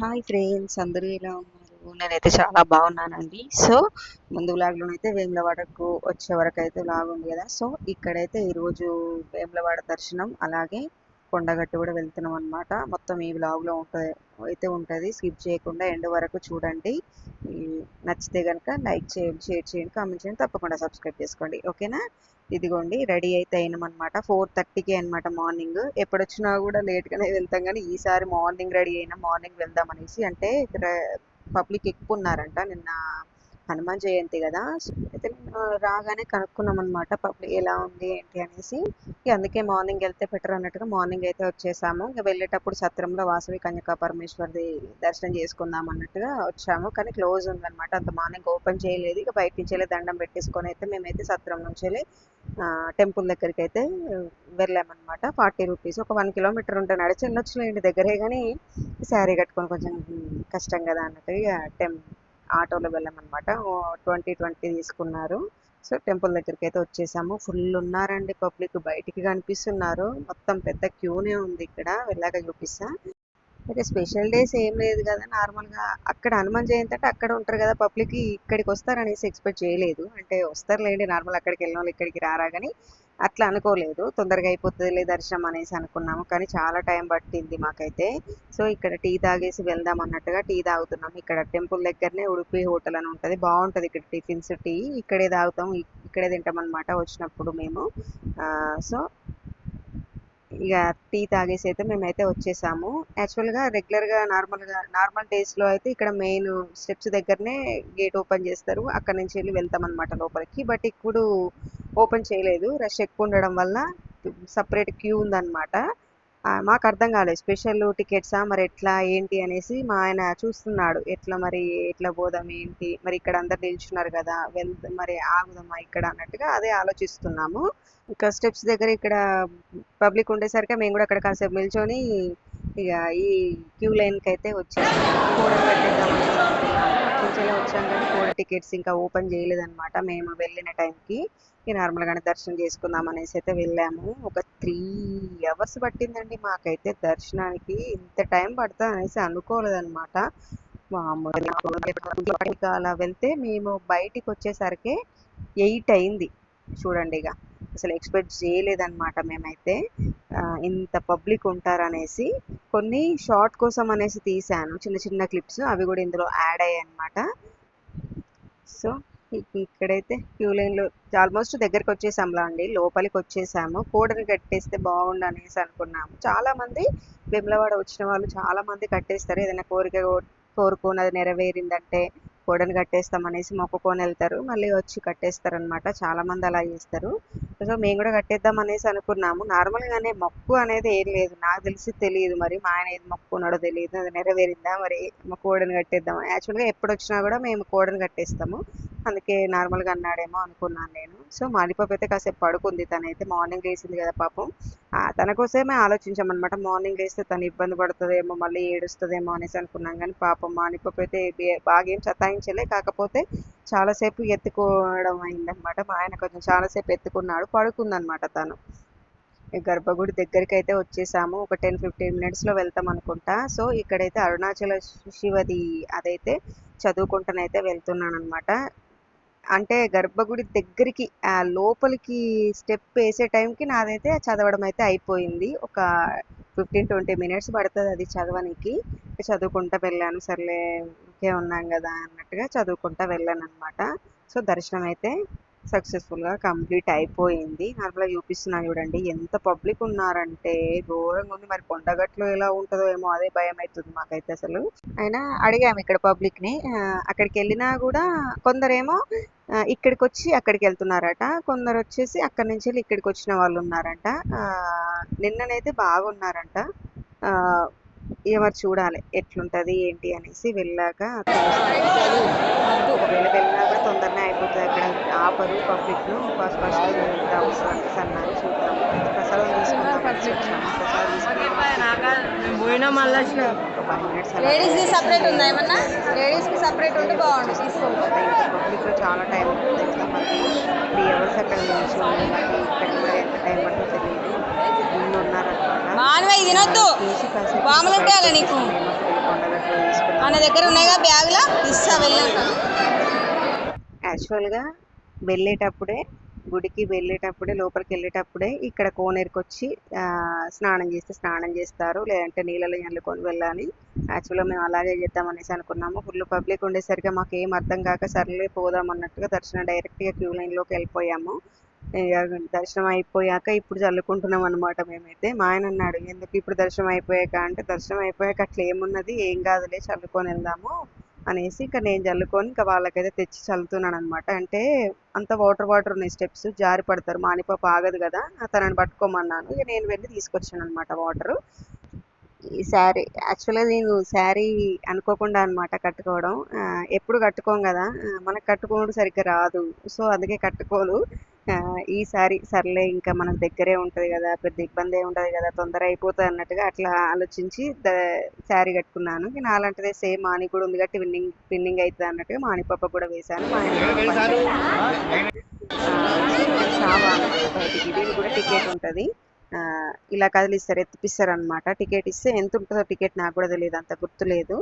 Hi friends అందరూ ఎలా ఉన్నారు? నేనైతే చాలా బాగున్నానండి. సో ముందు వ్లాగ్లోనైతే వేములవాడకు వచ్చే వరకు అయితే వ్లాగ్ ఉంది కదా. సో ఇక్కడైతే ఈరోజు వేములవాడ దర్శనం అలాగే కొండగట్టు కూడా వెళ్తున్నాం అనమాట మొత్తం ఈ బ్లాగ్లో ఉంటుంది అయితే ఉంటుంది. స్కిప్ చేయకుండా ఎండ్ వరకు చూడండి. నచ్చితే కనుక లైక్ చేయండి షేర్ చేయండి కామెంట్ చేయండి. తప్పకుండా సబ్స్క్రైబ్ చేసుకోండి. ఓకేనా? ఇదిగోండి రెడీ అయితే అయినామన్నమాట ఫోర్ థర్టీకి అనమాట మార్నింగ్ ఎప్పుడు వచ్చినా కూడా లేట్గానే వెళ్తాం కానీ ఈసారి మార్నింగ్ రెడీ అయినా మార్నింగ్ వెళ్దాం అనేసి అంటే ఇక్కడ పబ్లిక్ ఎక్కువ ఉన్నారంట. నిన్న హనుమాన్ జయంతి కదా. అయితే మేము రాగానే కనుక్కున్నాం అనమాట పబ్లిక్ ఎలా ఉంది ఏంటి అనేసి. ఇక అందుకే మార్నింగ్ వెళ్తే బెటర్ అన్నట్టుగా మార్నింగ్ అయితే వచ్చేసాము. ఇక వెళ్ళేటప్పుడు సత్రంలో వాసవి కన్యకా పరమేశ్వరిది దర్శనం చేసుకుందాం అన్నట్టుగా వచ్చాము. కానీ క్లోజ్ ఉందన్నమాట. అంత మార్నింగ్ ఓపెన్ చేయలేదు. ఇక బయట నుంచి వెళ్ళి దండం పెట్టేసుకొని అయితే మేమైతే సత్రం నుంచి వెళ్ళి టెంపుల్ దగ్గరికి అయితే వెళ్ళామన్నమాట. Forty rupees. ఒక వన్ కిలోమీటర్ ఉంటే నడిచి వెళ్ళొచ్చులేండి దగ్గరే. కానీ శారీ కట్టుకొని కొంచెం కష్టం కదా అన్నట్టు ఇక టెం ఆటోలో వెళ్ళామన్నమాట. ట్వంటీ ట్వంటీ తీసుకున్నారు. సో టెంపుల్ దగ్గరికి అయితే వచ్చేసాము. ఫుల్ ఉన్నారండి పబ్లిక్. బయటికి కనిపిస్తున్నారు. మొత్తం పెద్ద క్యూనే ఉంది ఇక్కడ. వెళ్ళాక చూపిస్తా. అయితే స్పెషల్ డేస్ ఏం లేదు కదా. నార్మల్గా అక్కడ హనుమాన్ జయంతి అంటే అక్కడ ఉంటారు కదా పబ్లిక్. ఇక్కడికి వస్తారనేసి ఎక్స్పెక్ట్ చేయలేదు. అంటే వస్తారులేండి. నార్మల్ అక్కడికి వెళ్ళిన వాళ్ళు ఇక్కడికి రారా కానీ అట్లా అనుకోలేదు. తొందరగా అయిపోతుంది దర్శనం అనేసి అనుకున్నాము. కానీ చాలా టైం పట్టింది మాకైతే. సో ఇక్కడ టీ తాగేసి వెళ్దాం అన్నట్టుగా టీ తాగుతున్నాం. ఇక్కడ టెంపుల్ దగ్గరనే ఉడిపి హోటల్ అని ఉంటుంది. బాగుంటుంది ఇక్కడ టిఫిన్స్ టీ. ఇక్కడే తాగుతాం. ఇక్కడే తింటాం అనమాట వచ్చినప్పుడు మేము. సో ఇక టీ తాగేసి అయితే మేమైతే వచ్చేసాము. యాక్చువల్గా రెగ్యులర్గా నార్మల్గా నార్మల్ డేస్లో అయితే ఇక్కడ మెయిన్ స్టెప్స్ దగ్గరనే గేట్ ఓపెన్ చేస్తారు. అక్కడ నుంచి వెళ్ళి వెళ్తాం అనమాట లోపలికి. బట్ ఇప్పుడు ఓపెన్ చేయలేదు. రష్ ఎక్కువ ఉండడం వల్ల సపరేట్ క్యూ ఉందన్నమాట. మాకు అర్థం కాలేదు. స్పెషల్ టికెట్సా? మరి ఎట్లా? ఏంటి? అనేసి మా ఆయన చూస్తున్నాడు. ఎట్లా మరి? ఎట్లా పోదాం? ఏంటి? మరి ఇక్కడ అందరు నిల్చున్నారు కదా. వెళ్ మరి ఆగుదామా ఇక్కడ అన్నట్టుగా అదే ఆలోచిస్తున్నాము. ఇంకా స్టెప్స్ దగ్గర ఇక్కడ పబ్లిక్ ఉండేసరికి మేము కూడా అక్కడ కాసేపు నిల్చొని ఇక ఈ క్యూ లైన్కి అయితే వచ్చాము కూడా వచ్చాం కానీ కూడా టికెట్స్ ఇంకా ఓపెన్ చేయలేదన్నమాట మేము వెళ్ళిన టైంకి. నార్మల్గానే దర్శనం చేసుకుందాం అనేసి అయితే వెళ్ళాము. ఒక త్రీ అవర్స్ పట్టిందండి మాకైతే దర్శనానికి. ఇంత టైం పడుతుంది అనేసి అనుకోలేదన్నమాట. మామూలుగా అలా వెళ్తే మేము బయటికి వచ్చేసరికి ఎయిట్ అయింది. చూడండి ఇక. అసలు ఎక్స్పెక్ట్ చేయలేదన్నమాట మేమైతే. ఇంత పబ్లిక్ ఉంటారనేసి కొన్ని షార్ట్ కోసం అనేసి తీసాను చిన్న చిన్న క్లిప్స్ అవి కూడా ఇందులో యాడ్ అయ్యాయి అనమాట సో ఇక్కడైతే క్యూ లైన్లో ఆల్మోస్ట్ దగ్గరికి వచ్చేసాంలా అండి. లోపలికి వచ్చేసాము కోడని కట్టేస్తే బాగుండు అనేసి అనుకున్నాము. చాలా మంది వెమ్లవాడ వచ్చిన వాళ్ళు చాలా మంది కట్టేస్తారు. ఏదైనా కోరిక కోరుకున్నది అది నెరవేరిందంటే కోడని కట్టేస్తాం అనేసి మొక్కుకొని వెళ్తారు మళ్ళీ వచ్చి కట్టేస్తారు అనమాట చాలా మంది అలా చేస్తారు. సో మేము కూడా కట్టేద్దాం అనేసి అనుకున్నాము. నార్మల్గానే మొక్కు అనేది ఏం లేదు. నాకు తెలిసి తెలియదు. మరి మా ఆయన ఏది మొక్కున్నాడో తెలియదు. అది నెరవేరిందా? మరి కూడని కోడని కట్టేద్దాం యాక్చువల్గా ఎప్పుడు వచ్చినా కూడా మేము కోడని కట్టేస్తాము. అందుకే నార్మల్గా అన్నాడేమో అనుకున్నాను నేను. సో మాలిపాప అయితే కాసేపు పడుకుంది. తనైతే మార్నింగ్ లేసింది కదా పాపం. తన కోసమే ఆలోచించామన్నమాట. మార్నింగ్ లేస్తే తను ఇబ్బంది పడుతుందేమో మళ్ళీ ఏడుస్తుందేమో అనేసి అనుకున్నాం. కానీ పాపం మానిపాప అయితే బాగా ఏం సతాయించలే కాకపోతే చాలాసేపు ఎత్తుకోవడం అయిందనమాట మా ఆయన కొంచెం చాలాసేపు ఎత్తుకున్నాడు. పడుకుందనమాట తను. గర్భగుడి దగ్గరికి అయితే వచ్చేసాము. ఒక టెన్ ఫిఫ్టీన్ మినిట్స్లో వెళ్తాం అనుకుంటా. సో ఇక్కడైతే అరుణాచల శివది అదైతే చదువుకుంటానైతే వెళ్తున్నాను అనమాట అంటే గర్భగుడి దగ్గరికి లోపలికి స్టెప్ వేసే టైంకి నాదైతే చదవడం అయితే అయిపోయింది. ఒక ఫిఫ్టీన్ ట్వంటీ మినిట్స్ పడుతుంది అది చదవనికి. చదువుకుంటా వెళ్ళాను. సర్లే ఇంకే ఉన్నాం కదా అన్నట్టుగా చదువుకుంటా వెళ్ళాను అనమాట సో దర్శనం అయితే సక్సెస్ఫుల్గా కంప్లీట్ అయిపోయింది. నార్మల్గా చూపిస్తున్నా చూడండి. ఎంత పబ్లిక్ ఉన్నారంటే ఘోరంగా ఉంది. మరి కొండగట్లో ఎలా ఉంటుందో ఏమో అదే భయం అవుతుంది మాకైతే అసలు. అయినా అడిగాము ఇక్కడ పబ్లిక్ని. అక్కడికి వెళ్ళినా కూడా కొందరేమో ఇక్కడికి వచ్చి అక్కడికి వెళ్తున్నారట. కొందరు వచ్చేసి అక్కడి నుంచి వెళ్ళి ఇక్కడికి వచ్చిన వాళ్ళు ఉన్నారంట. నిన్ననైతే బాగున్నారంట. ఎవరు చూడాలి ఎట్లుంటుంది ఏంటి అనేసి వెళ్ళాక ఒకవేళ వెళ్ళినా కూడా తొందరనే అయిపోతుంది అక్కడ. ఆపరు పబ్లిక్ను ఫస్ట్ ఫస్ట్ అవసరం. అనేసి అన్నారు చూద్దాం. ప్రసాదం తీసుకుందాం సపరేట్ ఉందా ఏమన్నా? లేడీస్కి సపరేట్ ఉంటే బాగుండు. తీసుకోండి పబ్లిక్లో చాలా టైం ఉంటుంది త్రీ అవర్స్ అక్కడ నుంచి ఇక్కడ ఎంత టైం పడుతుందో తెలియదు. ముందు ఉన్నారనమాట. మానవ ఇది తినొద్దు బాములు ఉంటాయాలి నీకు. మన దగ్గర ఉన్నాయిగా బ్యాగ్లో? ఇస్తా వెళ్ళాక యాక్చువల్గా వెళ్ళేటప్పుడే గుడికి వెళ్ళేటప్పుడే లోపలికి వెళ్ళేటప్పుడే ఇక్కడ కోనేరుకి వచ్చి స్నానం చేస్తే స్నానం చేస్తారు. లేదంటే నీళ్ళలో చల్లుకొని వెళ్ళాలి. యాక్చువల్గా మేము అలాగే చేద్దాం అనేసి అనుకున్నాము. ఫుల్ పబ్లిక్ ఉండేసరికి మాకు ఏం అర్థం కాక సర్లే పోదాం అన్నట్టుగా దర్శనం డైరెక్ట్గా క్యూ లైన్లోకి వెళ్ళిపోయాము. దర్శనం అయిపోయాక ఇప్పుడు చల్లుకుంటున్నాం అనమాట మేమైతే. మా ఆయన అన్నాడు ఎందుకు ఇప్పుడు దర్శనం అయిపోయాక? అంటే దర్శనం అయిపోయాక అట్లా ఏమున్నది ఏం కాదులే చల్లుకొని వెళ్దాము అనేసి ఇంకా నేను చల్లుకొని ఇంకా వాళ్ళకైతే తెచ్చి చల్లుతున్నాను అనమాట అంటే అంత వాటర్ వాటర్ ఉన్నాయి స్టెప్స్ జారి పడతారు మానిపాప ఆగదు కదా తనని పట్టుకోమన్నాను. ఇక నేను వెళ్ళి తీసుకొచ్చాను అనమాట వాటర్. ఈ శారీ యాక్చువల్గా నేను శారీ అనుకోకుండా అనమాట కట్టుకోవడం. ఎప్పుడు కట్టుకోం కదా మనకు కట్టుకోవడం సరిగ్గా రాదు. సో అందుకే కట్టుకోదు. ఆ, ఈ సారీ సర్లే ఇంకా మనకు దగ్గరే ఉంటుంది కదా పెద్ద ఇబ్బంది ఉండదు కదా తొందర అయిపోతుంది అన్నట్టుగా అట్లా ఆలోచించి శారీ కట్టుకున్నాను. నాలంటిదే సేమ్ మాని కూడా ఉంది కాబట్టి విన్నింగ్ విన్నింగ్ అవుతుంది అన్నట్టుగా మాని పాప కూడా వేశాను. మా కూడా బయటికి. దీనికి టికెట్ ఉంటుంది. ఇలా కదిలిస్తారు ఎత్తిపిస్తారు అనమాట టికెట్ ఇస్తే ఎంత ఉంటుందో టికెట్ నాకు కూడా తెలియదు అంత గుర్తులేదు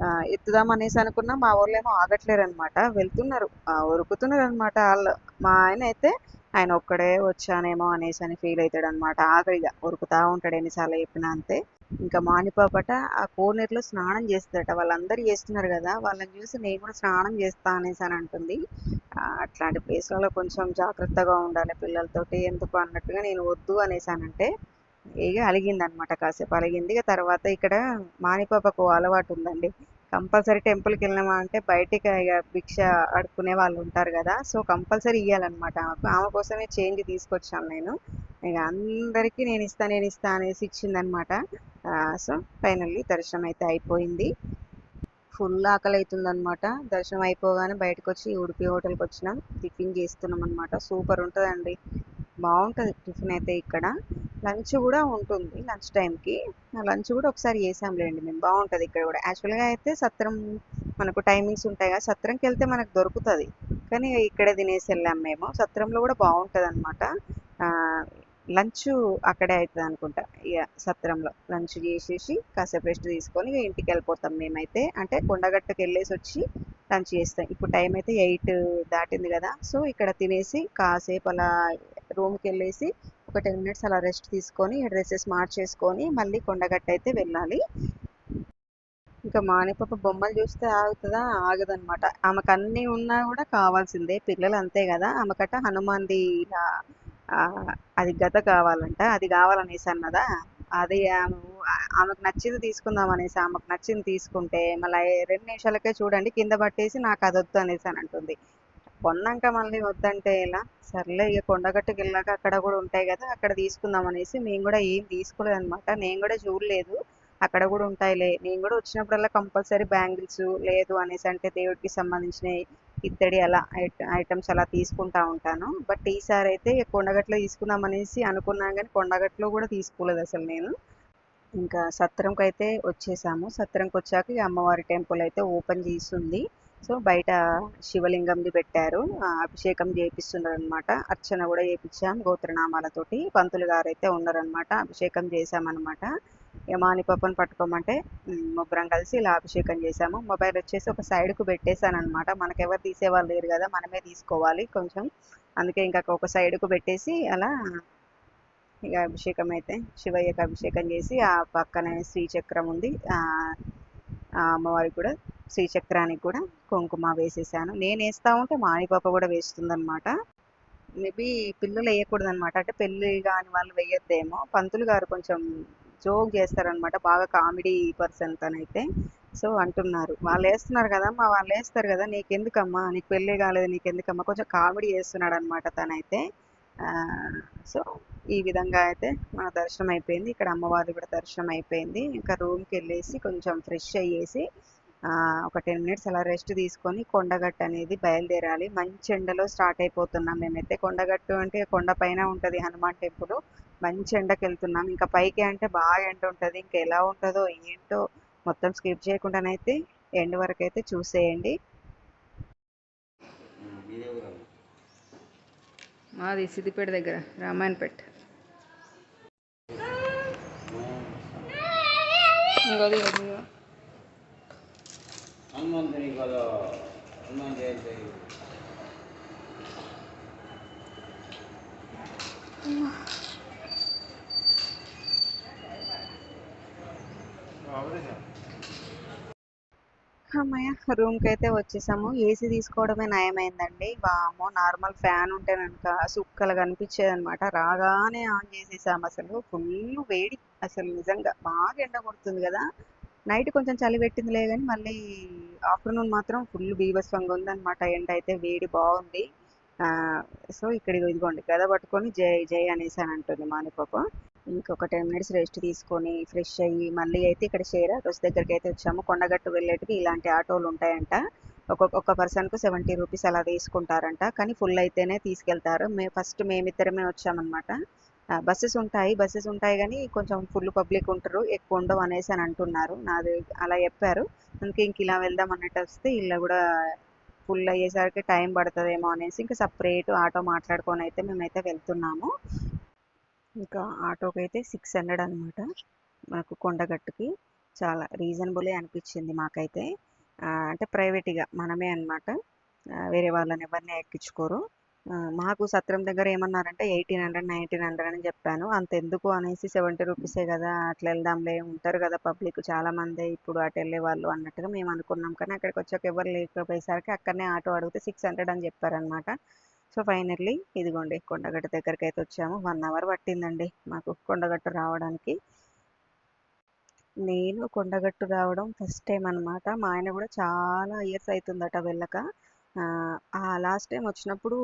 ఆ, ఎత్తుదాం అనేసి అనుకున్నా మా వాళ్ళు ఏమో ఆగట్లేరు అనమాట వెళ్తున్నారు ఉరుకుతున్నారు అనమాట వాళ్ళు మా ఆయన అయితే ఆయన ఒక్కడే వచ్చానేమో అనేసి అని ఫీల్ అవుతాడు అనమాట ఆకలిగా ఉరుకుతా ఉంటాడు ఎన్నిసార్లు చెప్పినా అంతే. ఇంకా మానిపాపట ఆ కోనేరులో స్నానం చేస్తాడట వాళ్ళందరూ చేస్తున్నారు కదా వాళ్ళని చూసి నేను కూడా స్నానం చేస్తా అనేసి అని అంటుంది. అట్లాంటి ప్లేస్లలో కొంచెం జాగ్రత్తగా ఉండాలి పిల్లలతోటి. ఎందుకు అన్నట్టుగా నేను వద్దు అనేసానంటే ఇక అలిగింది అనమాట కాసేపు. అలిగింది. ఇక తర్వాత ఇక్కడ మానిపాపకు అలవాటు ఉందండి. కంపల్సరీ టెంపుల్కి వెళ్ళినామా అంటే బయటికి ఇక భిక్ష అడుక్కునే వాళ్ళు ఉంటారు కదా సో కంపల్సరీ ఇవ్వాలన్నమాట ఆమెకు ఆమె కోసమే చేంజ్ తీసుకొచ్చాను నేను. ఇక అందరికీ నేను ఇస్తా నేను ఇస్తా అనేసి ఇచ్చిందనమాట సో ఫైనల్లీ దర్శనం అయితే అయిపోయింది. ఫుల్ ఆకలి అవుతుందనమాట దర్శనం అయిపోగానే బయటకు వచ్చి ఉడిపి హోటల్కి వచ్చినాం టిఫిన్ చేస్తున్నాం అనమాట సూపర్ ఉంటుందండి. బాగుంటుంది టిఫిన్ అయితే ఇక్కడ. లంచ్ కూడా ఉంటుంది లంచ్ టైంకి. లంచ్ కూడా ఒకసారి చేసాంలేండి మేము బాగుంటుంది ఇక్కడ కూడా. యాక్చువల్గా అయితే సత్రం మనకు టైమింగ్స్ ఉంటాయి కదా సత్రంకి వెళ్తే మనకు దొరుకుతుంది. కానీ ఇక్కడే తినేసి వెళ్ళాం మేము. సత్రంలో కూడా బాగుంటుంది అనమాట లంచ్ అక్కడే అవుతుంది అనుకుంటా. ఇక సత్రంలో లంచ్ చేసేసి కాసేపు రెస్ట్ తీసుకొని ఇక ఇంటికి వెళ్ళిపోతాం మేమైతే. అంటే కొండగట్టుకు వెళ్ళేసి వచ్చి లంచ్ చేస్తాం. ఇప్పుడు టైం అయితే ఎయిట్ దాటింది కదా. సో ఇక్కడ తినేసి కాసేపు అలా రూమ్కి వెళ్ళేసి ఒక టెన్ మినిట్స్ అలా రెస్ట్ తీసుకొని డ్రెస్సెస్ మార్చేసుకొని మళ్ళీ కొండగట్ట అయితే వెళ్ళాలి. ఇంకా మానిపప్ప బొమ్మలు చూస్తే ఆగుతుందా? ఆగదనమాట ఆమెకు అన్నీ ఉన్నా కూడా కావాల్సిందే. పిల్లలు అంతే కదా. ఆమెకట హనుమాన్ది ఇలా అది గత కావాలంట. అది కావాలనేసి అన్నదా? అది ఆమె ఆమెకు నచ్చింది తీసుకుందాం అనేసి ఆమెకు నచ్చింది తీసుకుంటే మళ్ళీ రెండు నిమిషాలకే చూడండి కింద పట్టేసి నాకు అది వద్దు అనేసి అని అంటుంది. కొన్నాక మళ్ళీ వద్దంటే ఎలా? సర్లే ఇక కొండగట్టుకు వెళ్ళాక అక్కడ కూడా ఉంటాయి కదా అక్కడ తీసుకుందాం అనేసి మేము కూడా ఏం తీసుకోలేదు అనమాట నేను కూడా చూడలేదు అక్కడ కూడా ఉంటాయిలే. నేను కూడా వచ్చినప్పుడల్లా కంపల్సరీ బ్యాంగిల్స్ లేదు అనేసి అంటే దేవుడికి సంబంధించిన ఇత్తడి అలా ఐటమ్స్ అలా తీసుకుంటా ఉంటాను. బట్ ఈసారి అయితే కొండగట్లో తీసుకుందాం అనేసి అనుకున్నాం కానీ కొండగట్లో కూడా తీసుకోలేదు అసలు నేను. ఇంకా సత్రంకి అయితే వచ్చేసాము. సత్రంకి వచ్చాక ఈ అమ్మవారి టెంపుల్ అయితే ఓపెన్ చేస్తుంది. సో బయట శివలింగంది పెట్టారు. అభిషేకం చేపిస్తున్నారు అనమాట అర్చన కూడా చేపించాం గోత్రనామాలతోటి. పంతులు గారు అయితే ఉన్నారనమాట అభిషేకం చేశామన్నమాట. యమాని పాపను పట్టుకోమంటే ముగ్గురం కలిసి ఇలా అభిషేకం చేశాము. మొబైల్ వచ్చేసి ఒక సైడ్కు పెట్టేశాను అనమాట మనకెవరు తీసేవాళ్ళు లేరు కదా మనమే తీసుకోవాలి కొంచెం. అందుకే ఇంకా ఒక సైడ్కు పెట్టేసి అలా ఇక అభిషేకం అయితే శివయ్యకు అభిషేకం చేసి ఆ పక్కనే శ్రీచక్రం ఉంది. అమ్మవారికి కూడా శ్రీచక్రానికి కూడా కుంకుమ వేసేసాను. నేను వేస్తా ఉంటే మాని పాప కూడా వేస్తుందనమాట మేబీ పిల్లలు వేయకూడదు అనమాట అంటే పెళ్ళి కాని వాళ్ళు వేయొద్దేమో. పంతులు గారు కొంచెం జోక్ చేస్తారనమాట బాగా కామెడీ పర్సన్ తనైతే. సో అంటున్నారు. వాళ్ళు వేస్తున్నారు కదమ్మా వాళ్ళు వేస్తారు కదా. నీకెందుకమ్మా? నీకు పెళ్ళి కాలేదు నీకెందుకమ్మా? కొంచెం కామెడీ చేస్తున్నాడు అనమాట తనైతే. సో ఈ విధంగా అయితే మన దర్శనం అయిపోయింది. ఇక్కడ అమ్మవారి కూడా దర్శనం అయిపోయింది. ఇంకా రూమ్కి వెళ్ళేసి కొంచెం ఫ్రెష్ అయ్యేసి ఒక టెన్ మినిట్స్ అలా రెస్ట్ తీసుకొని కొండగట్టు అనేది బయలుదేరాలి. మంచి ఎండలో స్టార్ట్ అయిపోతున్నాం మేమైతే. కొండగట్టు అంటే కొండ పైన ఉంటుంది హనుమాన్ టెంపుల్. మంచి ఎండకి వెళ్తున్నాం. ఇంకా పైకి అంటే బాగా ఎండ ఉంటుంది. ఇంకా ఎలా ఉంటుందో ఏంటో మొత్తం స్కిప్ చేయకుండానైతే ఎండ్ వరకు అయితే చూసేయండి. మాది సిద్దిపేట దగ్గర రామాయణపేట. ఇంకోది ఇదిగో. హనుమంతుని కదా హనుమాన్ జయంతి. అమ్మయ్య రూమ్కి అయితే వచ్చేసాము. ఏసీ తీసుకోవడమే నయమైందండి. వామో నార్మల్ ఫ్యాన్ ఉంటే కనుక సుక్కలు కనిపించేది అనమాట రాగానే ఆన్ చేసేసాము అసలు. ఫుల్ వేడి అసలు నిజంగా. బాగా ఎండ కొడుతుంది కదా. నైట్ కొంచెం చలి పెట్టిందిలే కానీ మళ్ళీ ఆఫ్టర్నూన్ మాత్రం ఫుల్ బీభత్సంగా ఉందన్నమాట. ఎండ అయితే వేడి బాగుంది. సో ఇక్కడ ఇదిగోండి గద పట్టుకొని జై జై అనేసి అని అంటుంది మానిపాప ఇంకొక టెన్ మినిట్స్ రెస్ట్ తీసుకొని ఫ్రెష్ అయ్యి మళ్ళీ అయితే ఇక్కడ షేర్ ఆటోస్ దగ్గరికి అయితే వచ్చాము. కొండగట్టు వెళ్ళేటికి ఇలాంటి ఆటోలు ఉంటాయంట. ఒక్కొక్క ఒక్క పర్సన్కు సెవెంటీ రూపీస్ అలా తీసుకుంటారంట. కానీ ఫుల్ అయితేనే తీసుకెళ్తారు. మే ఫస్ట్ మేమిద్దరమే వచ్చామన్నమాట. బస్సెస్ ఉంటాయి. బస్సెస్ ఉంటాయి కానీ కొంచెం ఫుల్ పబ్లిక్ ఉంటారు. ఎక్కువ ఉండవు అనేసి అని అంటున్నారు. నాది అలా చెప్పారు. అందుకే ఇంక ఇలా వెళ్దాం అన్నట్టు వస్తే ఇలా కూడా ఫుల్ అయ్యేసరికి టైం పడుతుందేమో అనేసి ఇంకా సపరేట్ ఆటో మాట్లాడుకొని అయితే మేమైతే వెళ్తున్నాము. ఇంకా ఆటోకి అయితే సిక్స్ హండ్రెడ్ అనమాట మనకు కొండగట్టుకి చాలా రీజనబులే అనిపించింది మాకైతే. అంటే ప్రైవేట్గా మనమే అనమాట వేరే వాళ్ళని ఎవరిని ఎక్కించుకోరు. మాకు సత్రం దగ్గర ఏమన్నారంటే ఎయిటీన్ హండ్రెడ్ నైన్టీన్ హండ్రెడ్ అని చెప్పాను. అంత ఎందుకు అనేసి సెవెంటీ రూపీసే కదా అట్లా వెళ్దాంలే ఉంటారు కదా పబ్లిక్ చాలా మంది ఇప్పుడు అటు వెళ్ళే వాళ్ళు అన్నట్టుగా మేము అనుకున్నాం. కానీ అక్కడికి వచ్చాక ఎవరు లేకపోయేసరికి అక్కడనే ఆటో అడిగితే సిక్స్ హండ్రెడ్ అని చెప్పారనమాట సో ఫైనల్లీ ఇదిగోండి కొండగట్టు దగ్గరికి అయితే వచ్చాము. వన్ అవర్ పట్టిందండి మాకు కొండగట్టు రావడానికి. నేను కొండగట్టు రావడం ఫస్ట్ టైం అన్నమాట. మా ఆయన కూడా చాలా ఇయర్స్ అవుతుందట వెళ్ళక. ఆ లాస్ట్ టైం వచ్చినప్పుడు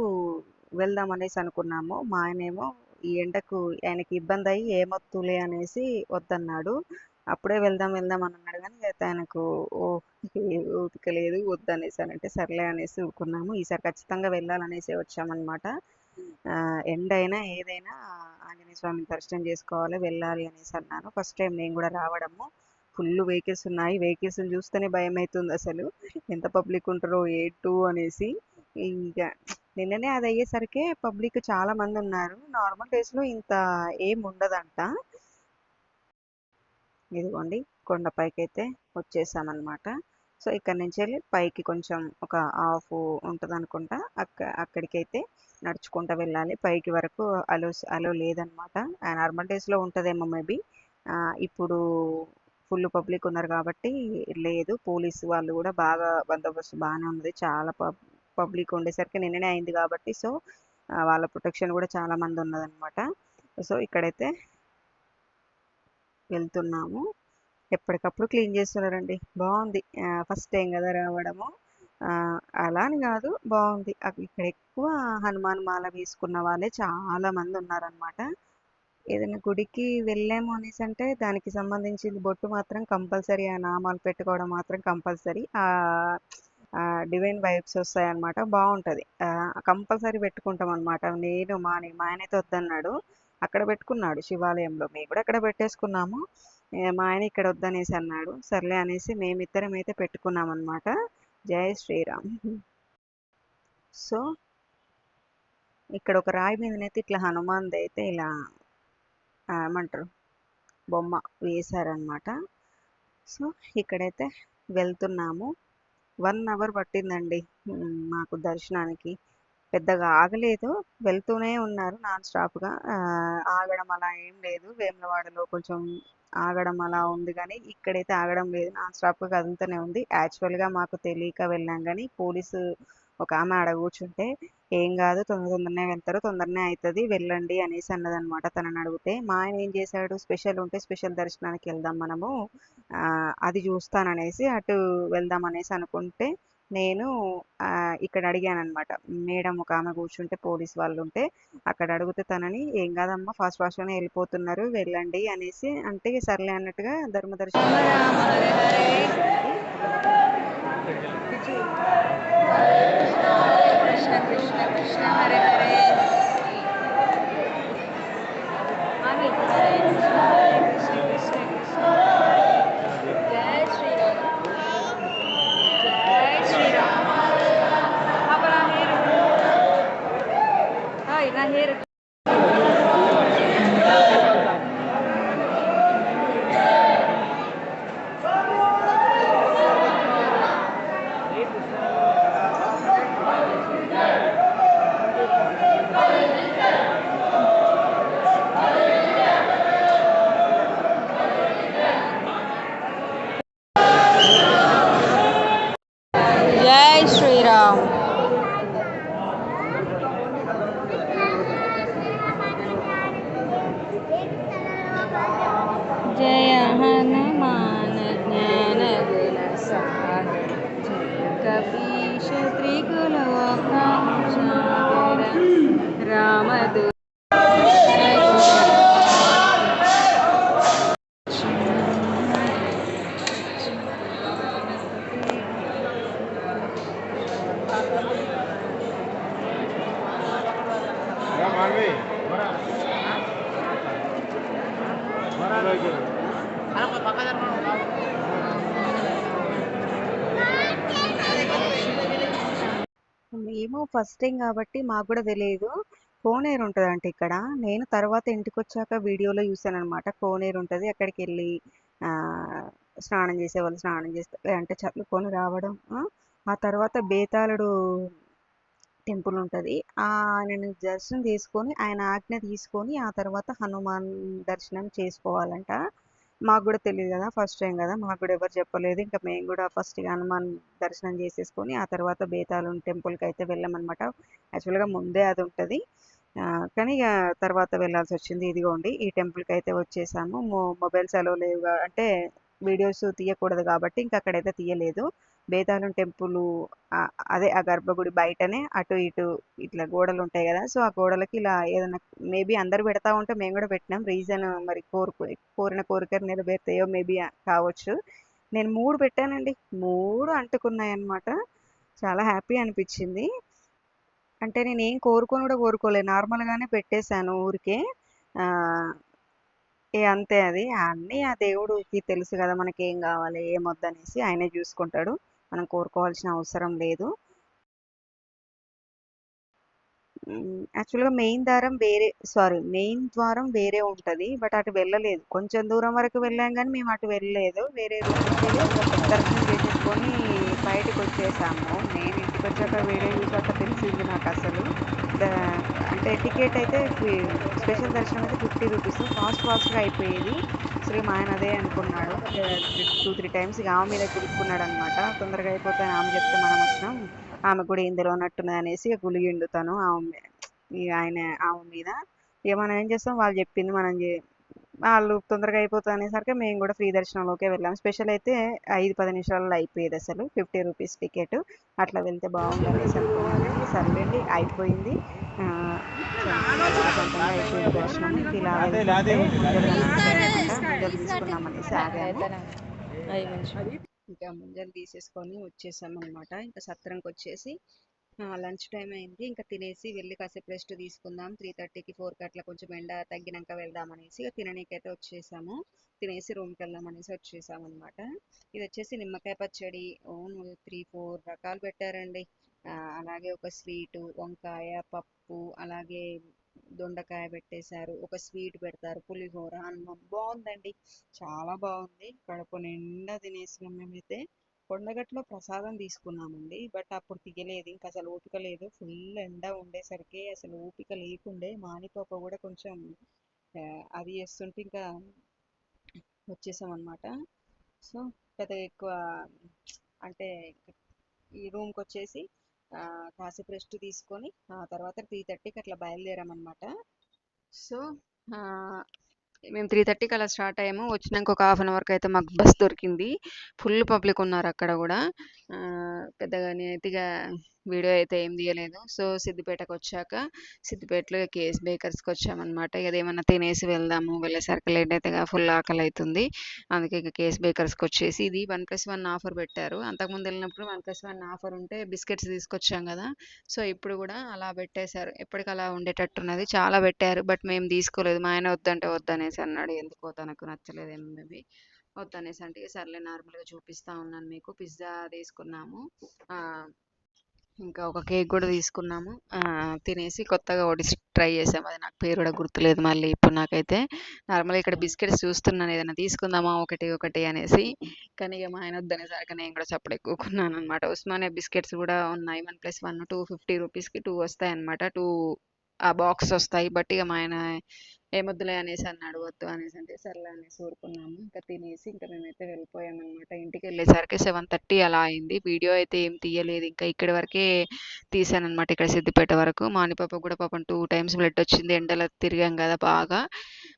వెళ్దాం అనేసి అనుకున్నాము. మా ఆయనేమో ఈ ఎండకు ఆయనకి ఇబ్బంది అయ్యి ఏమొత్తులే అనేసి వద్దన్నాడు. అప్పుడే వెళ్దాం వెళ్దాం అని అన్నాడు కానీ అయితే ఆయనకు ఓ ఏ ఓపిక లేదు వద్దనేసి అని అంటే సర్లే అనేసి ఊరుకున్నాము. ఈసారి ఖచ్చితంగా వెళ్ళాలనేసి వచ్చామన్నమాట. ఎండ అయినా ఏదైనా ఆంజనేయ స్వామిని దర్శనం చేసుకోవాలి వెళ్ళాలి అనేసి అన్నాను. ఫస్ట్ టైం నేను కూడా రావడము. ఫుల్ వెహికల్స్ ఉన్నాయి. వెహికల్స్ చూస్తేనే భయం అవుతుంది అసలు. ఎంత పబ్లిక్ ఉంటారో ఏటు అనేసి. ఇంకా నిన్ననే అది అయ్యేసరికి పబ్లిక్ చాలా మంది ఉన్నారు. నార్మల్ డేస్లో ఇంత ఏం ఉండదంట. ఇదిగోండి కొండపైకి అయితే వచ్చేసామన్నమాట. సో ఇక్కడ నుంచి వెళ్ళి పైకి కొంచెం ఒక హాఫ్ ఉంటుంది అనుకుంటా అక్క అక్కడికైతే నడుచుకుంటూ వెళ్ళాలి. పైకి వరకు అలో అలో లేదనమాట నార్మల్ డేస్లో ఉంటుందేమో మేబీ. ఇప్పుడు ఫుల్ పబ్లిక్ ఉన్నారు కాబట్టి లేదు. పోలీసు వాళ్ళు కూడా బాగా బందోబస్తు బాగానే ఉంది చాలా పబ్ పబ్లిక్ ఉండేసరికి నిన్ననే అయింది కాబట్టి సో వాళ్ళ ప్రొటెక్షన్ కూడా చాలా మంది ఉన్నదనమాట సో ఇక్కడైతే వెళ్తున్నాము. ఎప్పటికప్పుడు క్లీన్ చేస్తున్నారండి. బాగుంది. ఫస్ట్ టైం కదా రావడము. ఆ, అలా అని కాదు. బాగుంది. ఇక్కడ ఎక్కువ హనుమాన్ మాల వేసుకున్న వాళ్ళే చాలా మంది ఉన్నారనమాట ఏదైనా గుడికి వెళ్ళాము అనేసి అంటే దానికి సంబంధించింది బొట్టు మాత్రం కంపల్సరీ ఆ నామాలు పెట్టుకోవడం మాత్రం కంపల్సరీ. ఆ డివైన్ వైబ్స్ వస్తాయన్నమాట. బాగుంటుంది. కంపల్సరీ పెట్టుకుంటాం అనమాట నేను మా ఆయన- మా ఆయనైతే వద్దన్నాడు. అక్కడ పెట్టుకున్నాడు శివాలయంలో. మేము కూడా అక్కడ పెట్టేసుకున్నాము. మా ఆయన ఇక్కడ వద్దనేసి అన్నాడు. సర్లే అనేసి మేమిద్దరం అయితే పెట్టుకున్నాం అనమాట జై శ్రీరామ్. సో ఇక్కడ ఒక రాయి మీదనైతే ఇట్లా హనుమాన్ది అయితే ఇలా ఏమంటారు బొమ్మ వేశారనమాట సో ఇక్కడైతే వెళ్తున్నాము. వన్ అవర్ పట్టిందండి మాకు దర్శనానికి. పెద్దగా ఆగలేదు. వెళ్తూనే ఉన్నారు నాన్ స్టాప్గా. ఆగడం అలా ఏం లేదు. వేములవాడలో కొంచెం ఆగడం అలా ఉంది కానీ ఇక్కడైతే ఆగడం లేదు. నాన్ స్టాప్గా కదులుతూనే ఉంది. యాక్చువల్గా మాకు తెలియక వెళ్ళాం కానీ పోలీసు ఒక ఆమె ఆడ కూర్చుంటే ఏం కాదు తొందర తొందరనే వెళ్తారు తొందరనే అవుతుంది వెళ్ళండి అనేసి అన్నదనమాట తనని అడిగితే మా ఆయన ఏం చేశాడు? స్పెషల్ ఉంటే స్పెషల్ దర్శనానికి వెళ్దాం మనము. అది చూస్తాననేసి అటు వెళ్దాం అనేసి అనుకుంటే నేను ఇక్కడ అడిగాను అనమాట మేడం ఒక ఆమె కూర్చుంటే పోలీస్ వాళ్ళు ఉంటే అక్కడ అడిగితే తనని ఏం కాదమ్మా ఫాస్ట్ ఫాస్ట్గానే వెళ్ళిపోతున్నారు వెళ్ళండి అనేసి అంటే సర్లే అన్నట్టుగా ధర్మదర్శనం Krishna Krishna Krishna Hare Hare. Oi, na reira. कफी क्षत्रिकुल रामद् ఫస్ట్ టైం కాబట్టి మాకు కూడా తెలియదు కోనేరు ఉంటుందంట ఇక్కడ. నేను తర్వాత ఇంటికి వచ్చాక వీడియోలో చూసాను అనమాట కోనేరు ఉంటుంది. అక్కడికి వెళ్ళి స్నానం చేసేవాళ్ళు స్నానం చేస్తే అంటే చల్లుకొని రావడం ఆ, ఆ తర్వాత బేతాళుడు టెంపుల్ ఉంటుంది. ఆయనను దర్శనం చేసుకొని ఆయన ఆజ్ఞ తీసుకొని ఆ తర్వాత హనుమాన్ దర్శనం చేసుకోవాలంట. మాకు కూడా తెలియదు కదా ఫస్ట్ టైం కదా మాకు కూడా ఎవరు చెప్పలేదు. ఇంకా మేము కూడా ఫస్ట్ హనుమాన్ దర్శనం చేసేసుకొని ఆ తర్వాత బేతాళం టెంపుల్కి అయితే వెళ్ళామన్నమాట. యాక్చువల్గా ముందే అది ఉంటుంది. కానీ ఇక తర్వాత వెళ్ళాల్సి వచ్చింది. ఇదిగోండి ఈ టెంపుల్కి అయితే వచ్చేసాము. మొబైల్స్ అలో లేవుగా అంటే వీడియోస్ తీయకూడదు కాబట్టి ఇంకా అక్కడైతే తీయలేదు. బేతాళం టెంపుల్ అదే ఆ గర్భగుడి బయటనే అటు ఇటు ఇట్లా గోడలు ఉంటాయి కదా సో ఆ గోడలకి ఇలా ఏదైనా మేబీ అందరు పెడతా ఉంటే మేము కూడా పెట్టినాం. రీజన్ మరి కోరుకు కోరిన కోరికలు నెరవేరుతాయో మేబీ కావచ్చు. నేను మూడు పెట్టానండి. మూడు అంటుకున్నాయి అనమాట చాలా హ్యాపీ అనిపించింది. అంటే నేను ఏం కోరుకొని కూడా కోరుకోలేదు. నార్మల్గానే పెట్టేశాను ఊరికే. ఏ అంతే అది. అన్నీ ఆ దేవుడికి తెలుసు కదా మనకి ఏం కావాలి ఏం వద్దనేసి ఆయనే చూసుకుంటాడు. మనం కోరుకోవాల్సిన అవసరం లేదు. యాక్చువల్గా మెయిన్ ద్వారం వేరే సారీ మెయిన్ ద్వారం వేరే ఉంటుంది బట్ అటు వెళ్ళలేదు. కొంచెం దూరం వరకు వెళ్ళాం కానీ మేము అటు వెళ్ళలేదు. వేరే దర్శనం చేసేసుకొని బయటకు వచ్చేసాము నేను ఇంటికి వచ్చాక వేరే చూసాక తెలిసింది నాకు అసలు అంటే టికెట్ అయితే స్పెషల్ దర్శనం అయితే ఫిఫ్టీ రూపీస్. ఫాస్ట్ ఫాస్ట్గా అయిపోయేది. అసలు మా ఆయన అదే అనుకున్నాడు. టూ త్రీ టైమ్స్ ఇక ఆమె మీద గుడుక్కున్నాడు అనమాట తొందరగా అయిపోతే ఆమె చెప్తే మనం వచ్చినాం. ఆమె కూడా ఇందులో ఉన్నట్టున్నది అనేసి ఇక గులిగిండు తను ఆమె ఇక ఆయన ఆమె మీద. ఇక మనం ఏం చేస్తాం? వాళ్ళు చెప్పింది మనం చే వాళ్ళు తొందరగా అయిపోతుంది అనేసరికి మేము కూడా ఫ్రీ దర్శనంలోకే వెళ్ళాం. స్పెషల్ అయితే ఐదు పది నిమిషాల్లో అయిపోయేది అసలు. Fifty rupees ticket. అట్లా వెళ్తే బాగుంది అనేసి అనుకున్నాను సర్లేండి అయిపోయింది. అయిపోయింది దర్శనం. ఇలా అనేసి ఆగాము ఇంకా ముంజలు తీసేసుకొని వచ్చేసాం అనమాట ఇంకా సత్రంకి వచ్చేసి లంచ్ టైం అయింది. ఇంకా తినేసి వెళ్ళి కాసేపు రెస్ట్ తీసుకుందాం. త్రీ థర్టీకి ఫోర్కి అట్లా కొంచెం ఎండ తగ్గినాక వెళ్దాం అనేసి ఇక తిననీకైతే వచ్చేసాము. తినేసి రూమ్కి వెళ్దాం అనేసి వచ్చేసాము అనమాట ఇది వచ్చేసి నిమ్మకాయ పచ్చడి. ఓన్ త్రీ ఫోర్ రకాలు పెట్టారండి. అలాగే ఒక స్వీటు వంకాయ పప్పు అలాగే దొండకాయ పెట్టేశారు. ఒక స్వీట్ పెడతారు. పులిహోర అన్నం. బాగుందండి. చాలా బాగుంది. కడుపు నిండా తినేసినాం మేమైతే. కొండగట్లో ప్రసాదం తీసుకున్నామండి. బట్ అప్పుడు తీయలేదు ఇంకా అసలు ఓపిక లేదు. ఫుల్ ఎండ ఉండేసరికి అసలు ఓపిక లేకుండే మానిపాప కూడా కొంచెం అది చేస్తుంటే ఇంకా వచ్చేసామన్నమాట. సో పెద్దగా ఎక్కువ అంటే ఈ రూమ్కి వచ్చేసి కాసేపు రెస్ట్ తీసుకొని ఆ తర్వాత త్రీ థర్టీకి అట్లా బయలుదేరామన్నమాట. సో మేము త్రీ థర్టీకి అలా స్టార్ట్ అయ్యాము. వచ్చినాక ఒక హాఫ్ అన్ అవర్కి అయితే మాకు బస్ దొరికింది. ఫుల్ పబ్లిక్ ఉన్నారు అక్కడ కూడా. పెద్దగా నేనైతే ఇక వీడియో అయితే ఏం తీయలేదు. సో సిద్దిపేటకు వచ్చాక సిద్దిపేటలో కేఎస్ బేకర్స్కి వచ్చామన్నమాట ఇక ఏమన్నా తినేసి వెళ్దాము వెళ్ళేసరికి లేట్ అయితే ఫుల్ ఆకలి అవుతుంది అందుకే ఇక కేఎస్ బేకర్స్కి వచ్చేసి ఇది వన్ ప్లస్ వన్ ఆఫర్ పెట్టారు. అంతకుముందు వెళ్ళినప్పుడు వన్ ప్లస్ వన్ ఆఫర్ ఉంటే బిస్కెట్స్ తీసుకొచ్చాం కదా. సో ఇప్పుడు కూడా అలా పెట్టేశారు. ఎప్పటికి అలా ఉండేటట్టున్నది. చాలా పెట్టారు. బట్ మేము తీసుకోలేదు. మా ఆయన వద్దంటే వద్దనేసి అన్నాడు. ఎందుకో తనకు నచ్చలేదు ఏమేమి వద్దనేసి అంటే ఇక సర్లే నార్మల్గా చూపిస్తా ఉన్నాను మీకు. పిజ్జా తీసుకున్నాము. ఇంకా ఒక కేక్ కూడా తీసుకున్నాము. తినేసి కొత్తగా ఒకటి ట్రై చేసాము అది నాకు పేరు కూడా గుర్తులేదు మళ్ళీ ఇప్పుడు నాకైతే. నార్మల్గా ఇక్కడ బిస్కెట్స్ చూస్తున్నాను. ఏదైనా తీసుకుందామా ఒకటి ఒకటి అనేసి. కానీ ఇక మా ఆయన వద్దనేసరికి నేను కూడా చప్పుడు ఎక్కుకున్నాను అనమాట ఉస్మానియా బిస్కెట్స్ కూడా ఉన్నాయి. One plus one two fifty రూపీస్కి టూ వస్తాయి అనమాట టూ ఆ బాక్స్ వస్తాయి. బట్ ఇక మా ఆయన ఏమొద్దులే అనేసి అన్నాడు వద్దు అనేసి అంటే సర్లే అనేసి ఊరుకున్నాము. ఇంకా తినేసి ఇంకా మేమైతే వెళ్ళిపోయామన్నమాట. ఇంటికి వెళ్ళేసరికి సెవెన్ థర్టీ అలా అయింది. వీడియో అయితే ఏం తీయలేదు. ఇంకా ఇక్కడి వరకే తీసాను అనమాట ఇక్కడ సిద్దిపేట వరకు. మానిపాప కూడా పాపం టూ టైమ్స్ బ్లడ్ వచ్చింది. ఎండలో తిరిగాం కదా బాగా.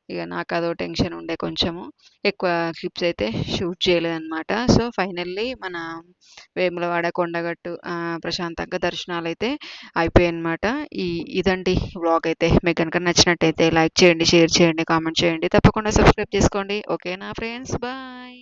ఇక నాకు అదో టెన్షన్ ఉండే కొంచెము. ఎక్కువ క్లిప్స్ అయితే షూట్ చేయలేదన్నమాట. సో ఫైనల్లీ మన వేములవాడ కొండగట్టు ప్రశాంతంగా దర్శనాలు అయితే అయిపోయాయన్నమాట. ఈ ఇదండి వ్లాగ్ అయితే. మీకు కనుక నచ్చినట్టయితే లైక్ చేయండి షేర్ చేయండి కామెంట్ చేయండి. తప్పకుండా సబ్స్క్రైబ్ చేసుకోండి. ఓకేనా ఫ్రెండ్స్? బాయ్!